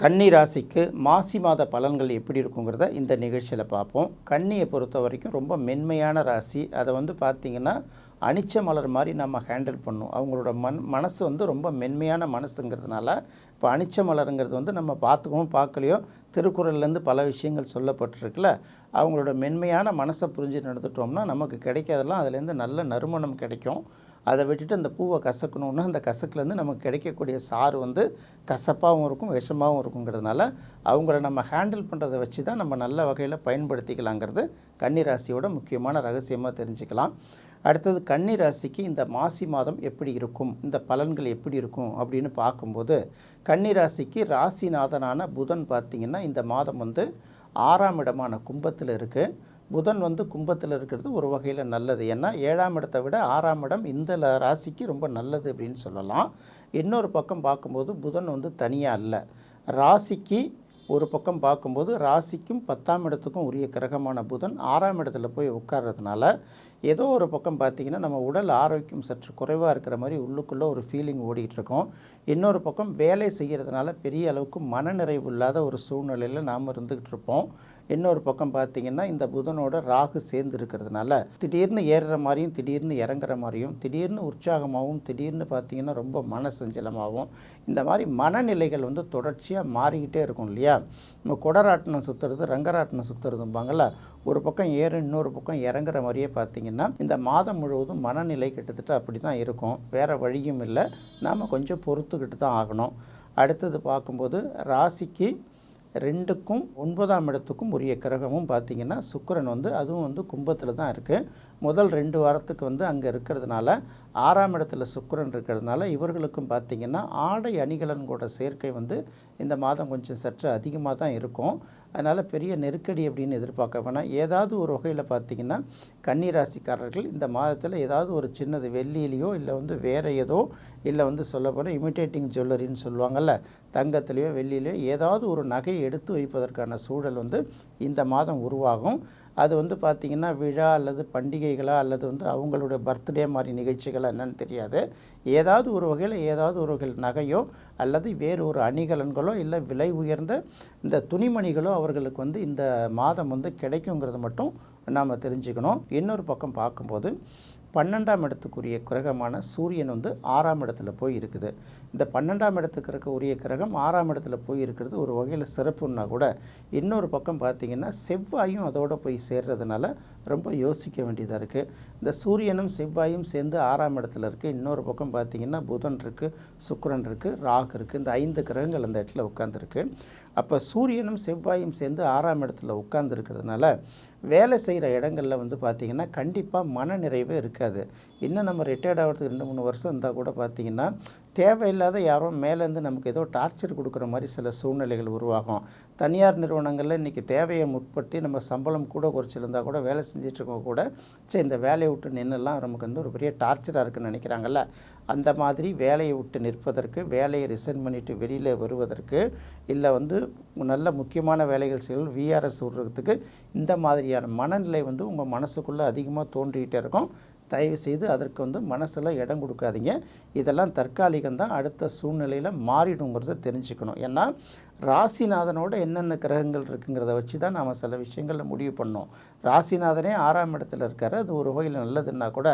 கன்னி ராசிக்கு மாசி மாத பலன்கள் எப்படி இருக்குங்கிறத இந்த நிகழ்ச்சியில் பார்ப்போம். கன்னியை பொறுத்த வரைக்கும் ரொம்ப மென்மையான ராசி. அதை வந்து பார்த்திங்கன்னா அனிச்ச மலர் மாதிரி நம்ம ஹேண்டில் பண்ணும். அவங்களோட மன் மனசு வந்து ரொம்ப மென்மையான மனசுங்கிறதுனால இப்போ அனிச்ச மலருங்கிறது வந்து நம்ம பார்த்துக்கவும் பார்க்கலையோ திருக்குறள்லேருந்து பல விஷயங்கள் சொல்லப்பட்டிருக்குல்ல அவங்களோட மென்மையான மனசை புரிஞ்சு நடந்துட்டோம்னா நமக்கு கிடைக்காதெல்லாம் அதுலேருந்து நல்ல நறுமணம் கிடைக்கும். அதை விட்டுட்டு அந்த பூவை கசக்கணுன்னா அந்த கசக்குலேருந்து நமக்கு கிடைக்கக்கூடிய சாறு வந்து கசப்பாகவும் இருக்கும் விஷமாகவும் இருக்குங்கிறதுனால அவங்கள நம்ம ஹேண்டில் பண்ணுறதை வச்சு தான் நம்ம நல்ல வகையில் பயன்படுத்திக்கலாங்கிறது கன்னிராசியோட முக்கியமான ரகசியமாக தெரிஞ்சுக்கலாம். அடுத்தது கன்னி ராசிக்கு இந்த மாசி மாதம் எப்படி இருக்கும் இந்த பலன்கள் எப்படி இருக்கும் அப்படின்னு பார்க்கும்போது கன்னி ராசிக்கு ராசிநாதனான புதன் பார்த்திங்கன்னா இந்த மாதம் வந்து ஆறாம் இடமான கும்பத்தில் இருக்குது புதன் வந்து கும்பத்தில் இருக்கிறது ஒரு வகையில் நல்லது. ஏன்னா ஏழாம் இடத்தை விட ஆறாம் இடம் இந்த ராசிக்கு ரொம்ப நல்லது அப்படின்னு சொல்லலாம். இன்னொரு பக்கம் பார்க்கும்போது புதன் வந்து தனியாக இல்லை ராசிக்கு ஒரு பக்கம் பார்க்கும்போது ராசிக்கும் பத்தாம் இடத்துக்கும் உரிய கிரகமான புதன் ஆறாம் இடத்துல போய் உட்கார்றதுனால ஏதோ ஒரு பக்கம் பார்த்திங்கன்னா நம்ம உடல் ஆரோக்கியம் சற்று குறைவாக இருக்கிற மாதிரி உள்ளுக்குள்ளே ஒரு ஃபீலிங் ஓடிட்டுருக்கோம். இன்னொரு பக்கம் வேலை செய்கிறதுனால பெரிய அளவுக்கு மனநிறைவு இல்லாத ஒரு சூழ்நிலையில் நாம் இருந்துக்கிட்டு இருப்போம் இன்னொரு பக்கம் பார்த்திங்கன்னா இந்த புதனோட ராகு சேர்ந்து இருக்கிறதுனால திடீர்னு ஏறுற மாதிரியும் திடீர்னு இறங்குற மாதிரியும் திடீர்னு உற்சாகமாகவும் திடீர்னு பார்த்திங்கன்னா ரொம்ப மனசஞ்சலமாகவும் இந்த மாதிரி மனநிலைகள் வந்து தொடர்ச்சியாக மாறிக்கிட்டே இருக்கும் இல்லையா? நம்ம குடராட்டினம் சுற்றுறது ரங்கராட்டினம் சுற்றுறதும்பாங்கள ஒரு பக்கம் ஏறும் இன்னொரு பக்கம் இறங்குற மாதிரியே பார்த்திங்கன்னா இந்த மாதம் முழுவதும் மனநிலை கிட்டத்தட்ட அப்படி தான் இருக்கும். வேறு வழியும் இல்லை. நாம் கொஞ்சம் பொறுத்துக்கிட்டு தான் ஆகணும். அடுத்தது பார்க்கும்போது ராசிக்கு ரெண்டுக்கும் ஒன்பதாம் இடத்துக்கும் உரிய கிரகமும் பார்த்திங்கன்னா சுக்கிரன் வந்து அதுவும் வந்து கும்பத்தில் தான் இருக்குது முதல் ரெண்டு வாரத்துக்கு வந்து அங்கே இருக்கிறதுனால ஆறாம் இடத்துல சுக்கரன் இருக்கிறதுனால இவர்களுக்கும் பார்த்திங்கன்னா ஆடை அணிகலன்களோட சேர்க்கை வந்து இந்த மாதம் கொஞ்சம் சற்று அதிகமாக தான் இருக்கும். அதனால் பெரிய நெருக்கடி அப்படின்னு எதிர்பார்க்க வேணாம். ஏதாவது ஒரு வகையில் பார்த்திங்கன்னா கன்னிராசிக்காரர்கள் இந்த மாதத்தில் ஏதாவது ஒரு சின்னது வெள்ளியிலையோ இல்லை வந்து வேறு ஏதோ இல்லை வந்து சொல்ல போனால் இமிட்டேட்டிங் ஜுவல்லரின்னு சொல்லுவாங்கள்ல தங்கத்துலேயோ வெள்ளியிலையோ ஏதாவது ஒரு நகையை எடுத்து வைப்பதற்கான சூழல் வந்து இந்த மாதம் உருவாகும். அது வந்து பார்த்திங்கன்னா விழா அல்லது பண்டிகைகளாக அல்லது வந்து அவங்களுடைய பர்த்டே மாதிரி நிகழ்ச்சிகளாக என்னென்னு தெரியாது. ஏதாவது ஒரு வகையில் ஏதாவது ஒரு வகையில் நகையோ அல்லது வேறு ஒரு அணிகலன்களோ இல்லை விலை உயர்ந்த இந்த துணிமணிகளோ அவர்களுக்கு வந்து இந்த மாதம் வந்து கிடைக்குங்கிறது மட்டும் நாம் தெரிஞ்சுக்கணும். இன்னொரு பக்கம் பார்க்கும்போது பன்னெண்டாம் இடத்துக்குரிய கிரகமான சூரியன் வந்து ஆறாம் இடத்துல போய் இருக்குது. இந்த பன்னெண்டாம் இடத்துக்கு இருக்க உரிய கிரகம் ஆறாம் இடத்துல போய் இருக்கிறது ஒரு வகையில் சிறப்புன்னா கூட இன்னொரு பக்கம் பார்த்திங்கன்னா செவ்வாயும் அதோடு போய் சேர்றதுனால ரொம்ப யோசிக்க வேண்டியதாக இருக்குது இந்த சூரியனும் செவ்வாயும் சேர்ந்து ஆறாம் இடத்துல இருக்குது இன்னொரு பக்கம் பார்த்திங்கன்னா புதன் இருக்குது சுக்கரன் இருக்குது ராகு இருக்குது இந்த ஐந்து கிரகங்கள் அந்த இடத்துல உட்காந்துருக்கு அப்போ சூரியனும் செவ்வாயும் சேர்ந்து ஆறாம் இடத்துல உட்கார்ந்துருக்கிறதுனால வேலை செய்கிற இடங்களில் வந்து பார்த்திங்கன்னா கண்டிப்பாக மன நிறைவே இருக்காது. இன்னும் நம்ம ரிட்டையர்ட் ஆகிறதுக்கு ரெண்டு மூணு வருஷம் இருந்தால் கூட பார்த்திங்கன்னா தேவையில்லாத யாரோ மேலேருந்து நமக்கு ஏதோ டார்ச்சர் கொடுக்குற மாதிரி சில சூழ்நிலைகள் உருவாகும். தனியார் நிறுவனங்களில் இன்றைக்கி தேவையை முற்பட்டு நம்ம சம்பளம் கூட குறைச்சிருந்தா கூட வேலை செஞ்சிட்ருக்கோம் கூட சரி இந்த வேலையை விட்டு நின்றுலாம் நமக்கு வந்து ஒரு பெரிய டார்ச்சராக இருக்குன்னு நினைக்கிறாங்கல்ல. அந்த மாதிரி வேலையை விட்டு நிற்பதற்கு வேலையை ரிசைன் பண்ணிவிட்டு வெளியில் வருவதற்கு இல்லை வந்து நல்ல முக்கியமான வேலைகள் செய்ய விஆர்எஸ் விடுறதுக்கு இந்த மாதிரியான மனநிலை வந்து உங்கள் மனசுக்குள்ளே அதிகமாக தோன்றிக்கிட்டே இருக்கும். தயவு செய்து அதற்கு வந்து மனசில் இடம் கொடுக்காதீங்க. இதெல்லாம் தற்காலிகம் தான் அடுத்த சூழ்நிலையில் மாறிடுங்கிறத தெரிஞ்சுக்கணும். ஏன்னா ராசிநாதனோட என்னென்ன கிரகங்கள் இருக்குங்கிறத வச்சு தான் நாம் சில விஷயங்களில் முடிவு பண்ணோம். ராசிநாதனே ஆறாம் இடத்துல இருக்கார். அது ஒரு வகையில் நல்லதுன்னா கூட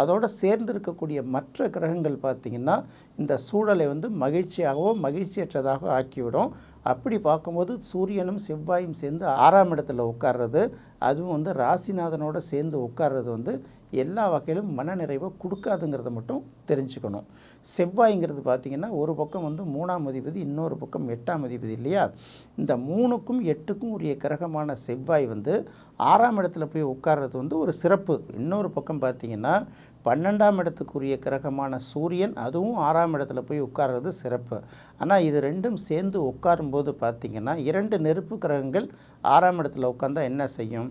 அதோட சேர்ந்து இருக்கக்கூடிய மற்ற கிரகங்கள் பார்த்திங்கன்னா இந்த சூழலை வந்து மகிழ்ச்சியாகவோ மகிழ்ச்சியற்றதாக ஆக்கிவிடும். அப்படி பார்க்கும்போது சூரியனும் செவ்வாயும் சேர்ந்து ஆறாம் இடத்துல உட்கார்றது அதுவும் வந்து ராசிநாதனோட சேர்ந்து உட்கார்றது வந்து எல்லா வகையிலும் மனநிறைவை கொடுக்காதுங்கிறத மட்டும் தெரிஞ்சுக்கணும். செவ்வாய்ங்கிறது பார்த்திங்கன்னா ஒரு பக்கம் வந்து மூணாம் அதிபதி இன்னொரு பக்கம் எட்டாம் அதிபதி இல்லையா? இந்த மூணுக்கும் எட்டுக்கும் உரிய கிரகமான செவ்வாய் வந்து ஆறாம் இடத்துல போய் உட்கார்றது வந்து ஒரு சிறப்பு. இன்னொரு பக்கம் பார்த்திங்கன்னா பன்னெண்டாம் இடத்துக்குரிய கிரகமான சூரியன் அதுவும் ஆறாம் இடத்துல போய் உட்கார்றது சிறப்பு. ஆனால் இது ரெண்டும் சேர்ந்து உட்காரும்போது பார்த்திங்கன்னா இரண்டு நெருப்பு கிரகங்கள் ஆறாம் இடத்துல உட்காந்தா என்ன செய்யும்?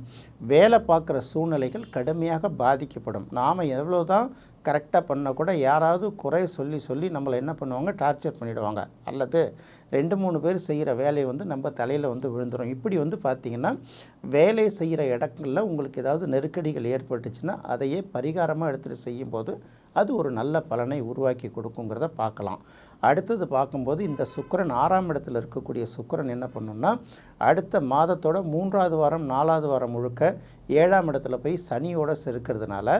வேலை பார்க்குற சூழ்நிலைகள் கடுமையாக பாதிக்கப்படும். நாம் எவ்வளோ தான் கரெக்டாக பண்ணால் கூட யாராவது குறை சொல்லி சொல்லி நம்மளை என்ன பண்ணுவாங்க? டார்ச்சர் பண்ணிவிடுவாங்க அல்லது ரெண்டு மூணு பேர் செய்கிற வேலையை வந்து நம்ம தலையில் வந்து விழுந்துடும் இப்படி வந்து பார்த்திங்கன்னா வேலை செய்கிற இடங்களில் உங்களுக்கு ஏதாவது நெருக்கடிகள் ஏற்பட்டுச்சுன்னா அதையே பரிகாரமாக எடுத்துகிட்டு செய்யும்போது அது ஒரு நல்ல பலனை உருவாக்கி கொடுக்குங்கிறத பார்க்கலாம். அடுத்தது பார்க்கும்போது இந்த சுக்கிரன் ஆறாம் இடத்துல இருக்கக்கூடிய சுக்கிரன் என்ன பண்ணுன்னா அடுத்த மாதத்தோட மூன்றாவது வாரம் நாலாவது வாரம் முழுக்க ஏழாம் இடத்துல போய் சனியோடு செருக்கிறதுனால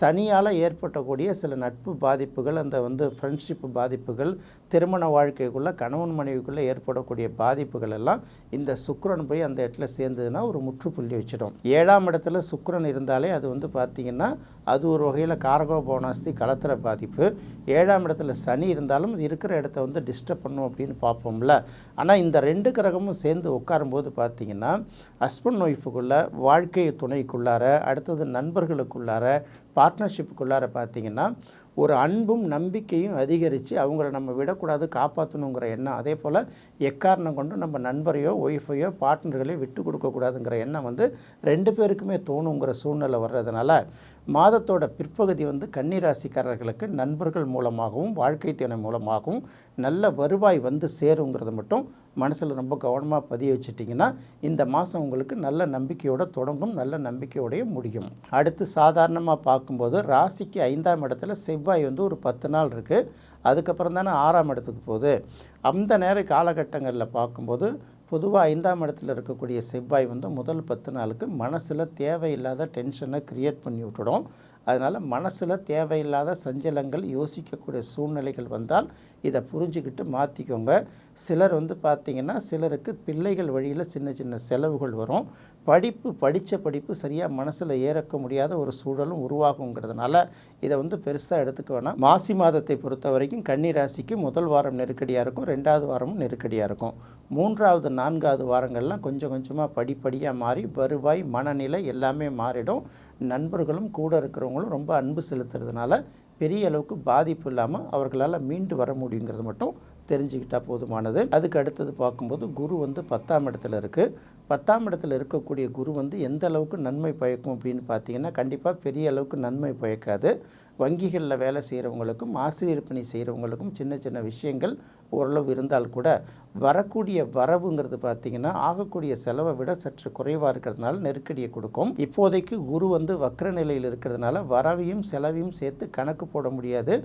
சனியால் ஏற்பட்டக்கூடிய சில நட்பு பாதிப்புகள் அந்த வந்து ஃப்ரெண்ட்ஷிப் பாதிப்புகள் திருமண வாழ்க்கைக்குள்ளே கணவன் மனைவிக்குள்ளே ஏற்படக்கூடிய பாதிப்புகள் எல்லாம் இந்த சுக்கரன் போய் அந்த இடத்துல சேர்ந்ததுன்னா ஒரு முற்றுப்புள்ளி வச்சிடும். ஏழாம் இடத்துல சுக்கரன் இருந்தாலே அது வந்து பார்த்திங்கன்னா அது ஒரு வகையில் காரகோ போனாஸ்தி கலத்துற பாதிப்பு. ஏழாம் இடத்துல சனி இருந்தாலும் இருக்கிற இடத்த வந்து டிஸ்டர்ப் பண்ணும் அப்படின்னு பார்ப்போம்ல. ஆனால் இந்த ரெண்டு கிரகமும் சேர்ந்து உட்காரும்போது பார்த்தீங்கன்னா ஹஸ்பண்ட் ஒய்ஃபுக்குள்ள வாழ்க்கையை துணைக்குள்ளார அடுத்தது நண்பர்களுக்குள்ளார பார்ட்னர்ஷிப்புக்குள்ளார பார்த்தீங்கன்னா ஒரு அன்பும் நம்பிக்கையும் அதிகரித்து அவங்கள நம்ம விடக்கூடாது காப்பாற்றணுங்கிற எண்ணம். அதே போல் எக்காரணம் கொண்டு நம்ம நண்பரையோ ஒய்ஃபையோ பார்ட்னர்களையோ விட்டு கொடுக்கக்கூடாதுங்கிற எண்ணம் வந்து ரெண்டு பேருக்குமே தோணுங்கிற சூழ்நிலை வர்றதுனால மாதத்தோட பிற்பகுதி வந்து கன்னிராசிக்காரர்களுக்கு நண்பர்கள் மூலமாகவும் வாழ்க்கை துணை மூலமாகவும் நல்ல வருவாய் வந்து சேருங்கிறது மட்டும் மனசில் ரொம்ப கவனமாக பதிய வச்சுட்டிங்கன்னா இந்த மாதம் உங்களுக்கு நல்ல நம்பிக்கையோட தொடங்கும் நல்ல நம்பிக்கையோடைய முடியும். அடுத்து சாதாரணமாக பார்க்கும்போது ராசிக்கு ஐந்தாம் இடத்துல செவ்வாய் வந்து ஒரு பத்து நாள் இருக்குது அதுக்கப்புறம் தானே ஆறாம் இடத்துக்கு போகுது. அந்த நேர காலகட்டங்களில் பார்க்கும்போது பொதுவாக ஐந்தாம் இடத்துல இருக்கக்கூடிய செவ்வாய் வந்து முதல் பத்து நாளுக்கு மனசில் தேவையில்லாத டென்ஷனை க்ரியேட் பண்ணி விட்டுடும். அதனால் மனசில் தேவையில்லாத சஞ்சலங்கள் யோசிக்கக்கூடிய சூழ்நிலைகள் வந்தால் இதை புரிஞ்சுக்கிட்டு மாற்றிக்கோங்க சிலர் வந்து பார்த்திங்கன்னா சிலருக்கு பிள்ளைகள் வழியில் சின்ன சின்ன செலவுகள் வரும். படிப்பு படித்த படிப்பு சரியாக மனசில் ஏறக்க முடியாத ஒரு சூழலும் உருவாகுங்கிறதுனால இதை வந்து பெருசாக எடுத்துக்க வேணாம். மாசி மாதத்தை பொறுத்த வரைக்கும் கன்னிராசிக்கு முதல் வாரம் நெருக்கடியாக இருக்கும் ரெண்டாவது வாரமும் நெருக்கடியாக இருக்கும். மூன்றாவது நான்காவது வாரங்கள்லாம் கொஞ்சம் கொஞ்சமாக படிப்படியாக மாறி வருவாய் மனநிலை எல்லாமே மாறிடும். நண்பர்களும் கூட இருக்கிறவங்க இருக்கிறவங்களும் ரொம்ப அன்பு செலுத்துறதுனால பெரிய அளவுக்கு பாதிப்பு இல்லாமல் அவர்களால் மீண்டு வர முடியுங்கிறது மட்டும் தெரிஞ்சுக்கிட்டால் போதுமானது. அதுக்கு அடுத்தது பார்க்கும்போது குரு வந்து பத்தாம் இடத்துல இருக்குது பத்தாம் இடத்துல இருக்கக்கூடிய குரு வந்து எந்த அளவுக்கு நன்மை பயக்கும் அப்படின்னு பார்த்தீங்கன்னா கண்டிப்பாக பெரிய அளவுக்கு நன்மை பயக்காது. வங்கிகளில் வேலை செய்கிறவங்களுக்கும் ஆசிரியர் பணி செய்கிறவங்களுக்கும் சின்ன சின்ன விஷயங்கள் ஓரளவு இருந்தால் கூட வரக்கூடிய வரவுங்கிறது பார்த்திங்கன்னா ஆகக்கூடிய செலவை விட சற்று குறைவாக இருக்கிறதுனால நெருக்கடியை கொடுக்கும். இப்போதைக்கு குரு வந்து வக்ர நிலையில் இருக்கிறதுனால வரவையும் செலவையும் சேர்த்து கணக்கு போட முடியாது.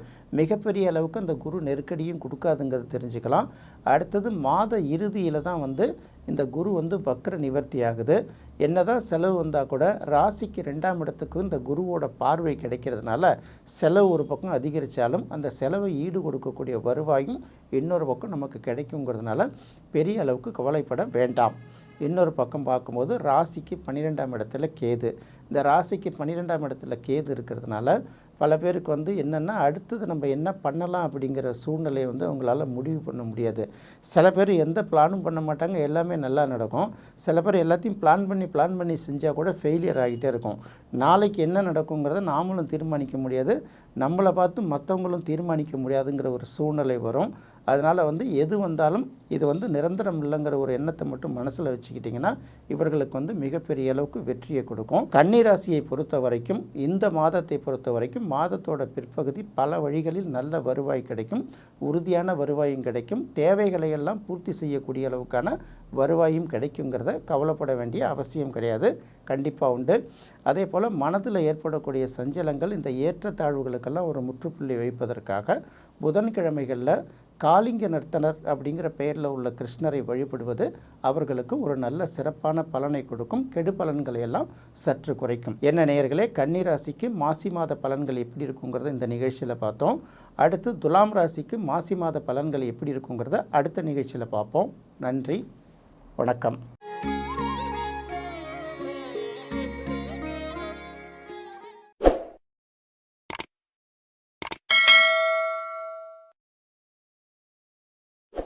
மிகப்பெரிய அளவுக்கு அந்த குரு நெருக்கடியும் கொடுக்காதுங்கிறது தெரிஞ்சுக்கலாம். அடுத்தது மாத இறுதியில் தான் வந்து இந்த குரு வந்து வக்ர நிவர்த்தி ஆகுது. என்ன தான் செலவு வந்தால் கூட ராசிக்கு ரெண்டாம் இடத்துக்கு இந்த குருவோட பார்வை கிடைக்கிறதுனால செலவு ஒரு பக்கம் அதிகரித்தாலும் அந்த செலவை ஈடு கொடுக்கக்கூடிய வருவாயும் இன்னொரு பக்கம் நமக்கு கிடைக்குங்கிறதுனால பெரிய அளவுக்கு கவலைப்பட வேண்டாம். இன்னொரு பக்கம் பார்க்கும்போது ராசிக்கு பன்னிரெண்டாம் இடத்துல கேது. இந்த ராசிக்கு பன்னிரெண்டாம் இடத்துல கேது இருக்கிறதுனால பல பேருக்கு வந்து என்னென்னா அடுத்தது நம்ம என்ன பண்ணலாம் அப்படிங்கிற சூழ்நிலையை வந்து அவங்களால முடிவு பண்ண முடியாது. சில பேர் எந்த பிளானும் பண்ண மாட்டாங்க எல்லாமே நல்லா நடக்கும். சில பேர் எல்லாத்தையும் பிளான் பண்ணி பிளான் பண்ணி செஞ்சால் கூட ஃபெயிலியர் ஆகிட்டே இருக்கும். நாளைக்கு என்ன நடக்குங்கிறத நாமளும் தீர்மானிக்க முடியாது. நம்மளை பார்த்து மற்றவங்களும் தீர்மானிக்க முடியாதுங்கிற ஒரு சூழ்நிலை வரும். அதனால் வந்து எது வந்தாலும் இது வந்து நிரந்தரம் இல்லைங்கிற ஒரு எண்ணத்தை மட்டும் மனசில் வச்சுக்கிட்டிங்கன்னா இவர்களுக்கு வந்து மிகப்பெரிய அளவுக்கு வெற்றியை கொடுக்கும். கன்னிராசியை பொறுத்த வரைக்கும் இந்த மாதத்தை பொறுத்த வரைக்கும் மாதத்தோட பிற்பகுதி பல வழிகளில் நல்ல வருவாய் கிடைக்கும் உறுதியான வருவாயும் கிடைக்கும். தேவைகளை எல்லாம் பூர்த்தி செய்யக்கூடிய அளவுக்கான வருவாயும் கிடைக்குங்கிறத கவலைப்பட வேண்டிய அவசியம் கிடையாது. கண்டிப்பாக உண்டு. அதே போல் மனதில் ஏற்படக்கூடிய சஞ்சலங்கள் இந்த ஏற்றத்தாழ்வுகளுக்கெல்லாம் ஒரு முற்றுப்புள்ளி வைப்பதற்காக புதன்கிழமைகளில் காளிங்க நர்த்தனர் அப்படிங்கிற பெயரில் உள்ள கிருஷ்ணரை வழிபடுவது அவர்களுக்கு ஒரு நல்ல சிறப்பான பலனை கொடுக்கும். கெடு பலன்களை எல்லாம் சற்று குறைக்கும். என்ன நேயர்களே கன்னிராசிக்கு மாசி மாத பலன்கள் எப்படி இருக்குங்கிறத இந்த நிகழ்ச்சியில் பார்த்தோம். அடுத்து துலாம் ராசிக்கு மாசி மாத பலன்கள் எப்படி இருக்குங்கிறத அடுத்த நிகழ்ச்சியில் பார்ப்போம். நன்றி வணக்கம்.